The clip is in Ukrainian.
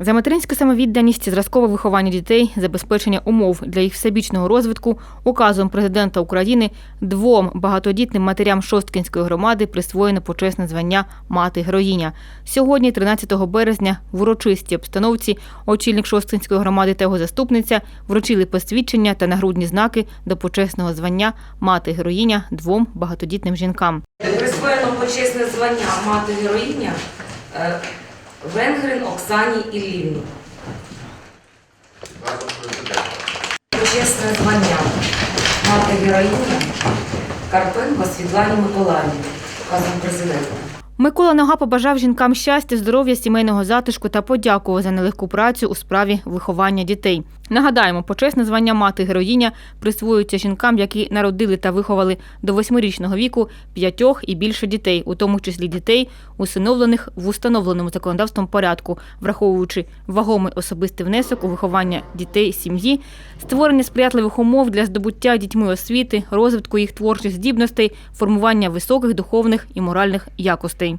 За материнську самовідданість, зразкове виховання дітей, забезпечення умов для їх всебічного розвитку указом президента України двом багатодітним матерям Шосткінської громади присвоєно почесне звання мати героїня. Сьогодні, 13 березня, в урочистій обстановці очільник Шосткінської громади та його заступниця вручили посвідчення та нагрудні знаки до почесного звання мати героїня двом багатодітним жінкам. Присвоєно почесне звання мати героїня е, Венгрин Оксані Іллівні. Почесне звання мати героїня Карпенко Світлані Миколаївні, указом президента. Микола Нога побажав жінкам щастя, здоров'я, сімейного затишку та подякував за нелегку працю у справі виховання дітей. Нагадаємо, почесне звання мати героїня присвоюється жінкам, які народили та виховали до восьмирічного віку п'ятьох і більше дітей, у тому числі дітей, усиновлених в установленому законодавством порядку, враховуючи вагомий особистий внесок у виховання дітей сім'ї, створення сприятливих умов для здобуття дітьми освіти, розвитку їх творчих здібностей, формування високих духовних і моральних якостей.